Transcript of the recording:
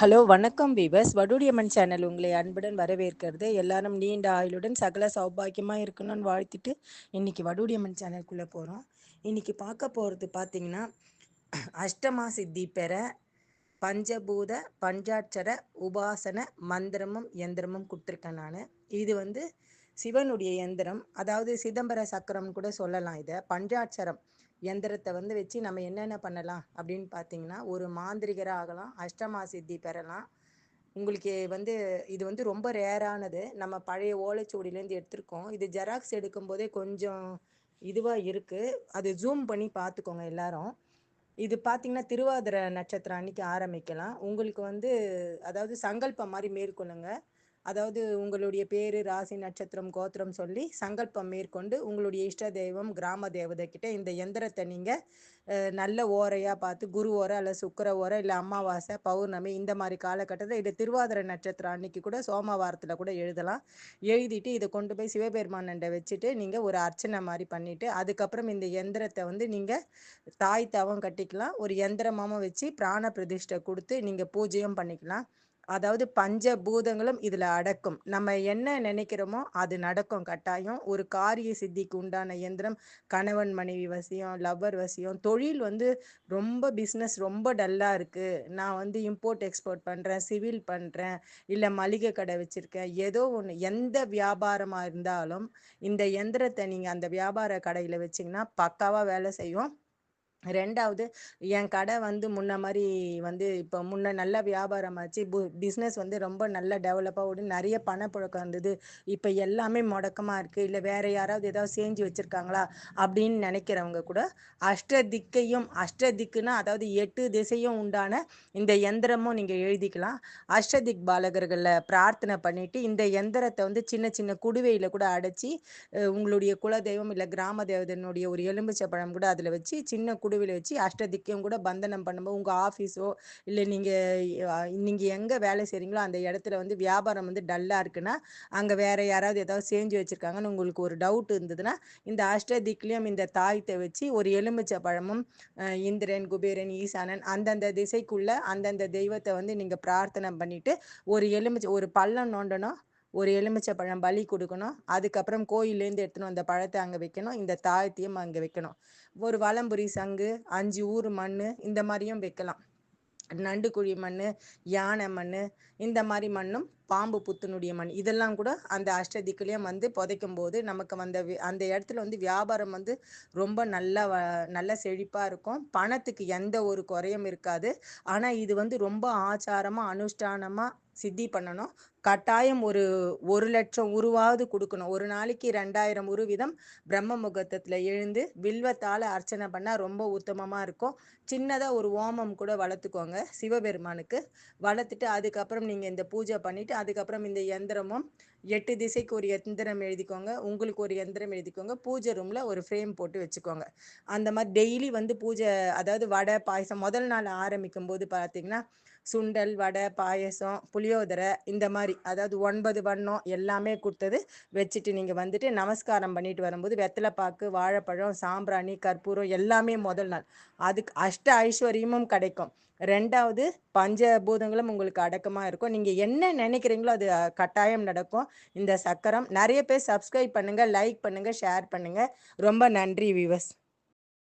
Hello வணக்கம் viewers. வடுடியம்மன் channel உங்களை அன்புடன் வரவேற்கிறது. எல்லாரும் நீண்ட ஆயுளுடன் சகல சௌபாக்கியமாக இருக்கணும்னு வாழ்த்திட்டு இன்னைக்கு வடுடியம்மன் சேனலுக்குள்ளே போகிறோம் இன்னைக்கு பார்க்க போகிறது பார்த்தீங்கன்னா அஷ்டமா சித்தி பெற பஞ்சபூத பஞ்சாட்சர உபாசன மந்திரமும் எந்திரமும் கொடுத்துருக்கேன் நான். இது வந்து சிவனுடைய எந்திரம். அதாவது சிதம்பர சக்கரம்னு கூட சொல்லலாம் இதை. பஞ்சாட்சரம். எந்திரத்தை வந்து வச்சு நம்ம என்னென்ன பண்ணலாம் அப்படின்னு பார்த்தீங்கன்னா ஒரு மாந்திரிகராக ஆகலாம் அஷ்டமா சித்தி பெறலாம். உங்களுக்கு வந்து இது வந்து ரொம்ப ரேரானது. நம்ம பழைய ஓலைச்சுவடியிலேருந்து எடுத்திருக்கோம். இது ஜெராக்ஸ் எடுக்கும்போதே கொஞ்சம் இதுவாக இருக்குது அது ஜூம் பண்ணி பார்த்துக்கோங்க எல்லாரும். இது பார்த்தீங்கன்னா திருவாதிரை நட்சத்திரம் அன்னைக்கு ஆரம்பிக்கலாம். உங்களுக்கு வந்து அதாவது சங்கல்பம் மாதிரி மேற்கொள்ளுங்கள் அதாவது உங்களுடைய பேர் ராசி நட்சத்திரம் கோத்திரம் சொல்லி சங்கல்பம் மேற்கொண்டு உங்களுடைய இஷ்ட தெய்வம் கிராம தேவதை கிட்ட இந்த எந்திரத்தை நீங்கள் நல்ல ஓரையாக பார்த்து குரு ஓரை அல்ல சுக்கர ஓரை இல்லை அமாவாசை பௌர்ணமி இந்த மாதிரி காலகட்டத்தில் இது திருவாதிரை நட்சத்திரம் அன்னைக்கு கூட சோமவாரத்தில் கூட எழுதலாம். எழுதிட்டு இதை கொண்டு போய் சிவபெருமானண்டை வச்சுட்டு நீங்கள் ஒரு அர்ச்சனை மாதிரி பண்ணிவிட்டு அதுக்கப்புறம் இந்த எந்திரத்தை வந்து நீங்கள் தாய் தவம் கட்டிக்கலாம். ஒரு எந்திரமாகவும் வச்சு பிராண பிரதிஷ்டை கொடுத்து நீங்கள் பூஜையும் பண்ணிக்கலாம். அதாவது பஞ்ச பூதங்களும் இதில் அடக்கும். நம்ம என்ன நினைக்கிறோமோ அது நடக்கும். கட்டாயம் ஒரு காரிய சித்திக்கு உண்டான இயந்திரம் கணவன் மனைவி வசியம் லவ்வர் வசியம் தொழில் வந்து ரொம்ப பிஸ்னஸ் ரொம்ப டல்லாக இருக்குது நான் வந்து இம்போர்ட் எக்ஸ்போர்ட் பண்ணுறேன் சிவில் பண்ணுறேன் இல்லை மளிகை கடை வச்சுருக்கேன் ஏதோ ஒன்று எந்த வியாபாரமாக இருந்தாலும் இந்த எந்திரத்தை நீங்கள் அந்த வியாபார கடையில் வச்சிங்கன்னா பக்காவாக வேலை செய்யும். ரெண்டாவது என் கடை வந்து முன்ன மாதிரி வந்து இப்போ முன்ன நல்ல வியாபாரம் ஆச்சு. பு பிஸ்னஸ் வந்து ரொம்ப நல்ல டெவலப்பாக ஓடி நிறைய பணப்புழக்கம் இருந்தது இப்போ எல்லாமே முடக்கமாக இருக்குது இல்லை வேறு யாராவது ஏதாவது செஞ்சு வச்சுருக்காங்களா? அப்படின்னு நினைக்கிறவங்க கூட அஷ்ட திக்கையும் அஷ்ட திக்குன்னா அதாவது எட்டு திசையும் உண்டான இந்த எந்திரமும் நீங்கள் எழுதிக்கலாம். அஷ்டதிக் பாலகர்களில் பிரார்த்தனை பண்ணிவிட்டு இந்த எந்திரத்தை வந்து சின்ன சின்ன குடுவையில் கூட அடைச்சி உங்களுடைய குலதெய்வம் இல்லை கிராம தேவதனுடைய ஒரு எலும்பிச்சை பழம் கூட அதில் வச்சு சின்ன குடு குடுவில் வச்சு அஷ்டதிக்கையும் கூட பந்தனம் பண்ணும்போது உங்கள் ஆஃபீஸோ இல்லை நீங்கள் நீங்கள் எங்கே வேலை செய்கிறீங்களோ அந்த இடத்துல வந்து வியாபாரம் வந்து டல்லாக இருக்குன்னா அங்கே வேறு யாராவது ஏதாவது செஞ்சு வச்சுருக்காங்கன்னு உங்களுக்கு ஒரு டவுட் இருந்ததுன்னா இந்த அஷ்டதிக்லேயும் இந்த தாயத்தை வச்சு ஒரு எலுமிச்சை பழமும் இந்திரன் குபேரன் ஈசானன் அந்தந்த திசைக்குள்ளே அந்தந்த தெய்வத்தை வந்து நீங்கள் பிரார்த்தனை பண்ணிவிட்டு ஒரு எலுமிச்சை ஒரு பள்ளம் நோண்டணும். ஒரு எலுமிச்சை பழம் பலி கொடுக்கணும். அதுக்கப்புறம் கோயிலேருந்து எடுத்துன்னு அந்த பழத்தை அங்கே வைக்கணும். இந்த தாயத்தையும் அங்கே வைக்கணும். ஒரு வளம்புரி சங்கு அஞ்சு ஊர் மண் இந்த மாதிரியும் வைக்கலாம். நண்டு குழி மண் யானை மண் இந்த மாதிரி மண்ணும் பாம்பு புத்துனுடைய மண் இதெல்லாம் கூட அந்த அஷ்டதிக்குலேயும் வந்து புதைக்கும் போது நமக்கு வந்த அந்த இடத்துல வந்து வியாபாரம் வந்து ரொம்ப நல்லா நல்ல செழிப்பாக இருக்கும். பணத்துக்கு எந்த ஒரு குறையும் இருக்காது. ஆனால் இது வந்து ரொம்ப ஆச்சாரமாக அனுஷ்டானமாக சித்தி பண்ணணும். கட்டாயம் ஒரு ஒரு லட்சம் உருவாவது கொடுக்கணும். ஒரு நாளைக்கு ரெண்டாயிரம் உரு வீதம் பிரம்ம முகூர்த்தத்தில் எழுந்து வில்வத்தால் அர்ச்சனை பண்ணால் ரொம்ப உத்தமமாக இருக்கும். சின்னதாக ஒரு ஓமம் கூட வளர்த்துக்கோங்க சிவபெருமானுக்கு. வளர்த்துட்டு அதுக்கப்புறம் நீங்கள் இந்த பூஜை பண்ணிவிட்டு அதுக்கப்புறம் இந்த எந்திரமும் எட்டு திசைக்கு ஒரு எந்திரம் எழுதிக்கோங்க. உங்களுக்கு ஒரு எந்திரம் எழுதிக்கோங்க. பூஜை ரூமில் ஒரு ஃப்ரேம் போட்டு வச்சுக்கோங்க. அந்த மாதிரி டெய்லி வந்து பூஜை அதாவது வடை பாயசம் முதல் நாள் ஆரம்பிக்கும் போது பார்த்தீங்கன்னா சுண்டல் வடை பாயசம் புளியோதரை இந்த மாதிரி அதாவது ஒன்பது வண்ணம் எல்லாமே கொடுத்தது வச்சுட்டு நீங்கள் வந்துட்டு நமஸ்காரம் பண்ணிட்டு வரும்போது வெத்தலைப்பாக்கு வாழைப்பழம் சாம்பிராணி கற்பூரம் எல்லாமே முதல் நாள். அதுக்கு அஷ்ட ஐஸ்வர்யமும் கிடைக்கும். ரெண்டாவது பஞ்சபூதங்களும் உங்களுக்கு அடக்கமாக இருக்கும். நீங்கள் என்ன நினைக்கிறீங்களோ அது கட்டாயம் நடக்கும். இந்த சக்கரம் நிறைய பேர் சப்ஸ்கிரைப் பண்ணுங்கள் லைக் பண்ணுங்கள் ஷேர் பண்ணுங்கள் ரொம்ப நன்றி விவஸ்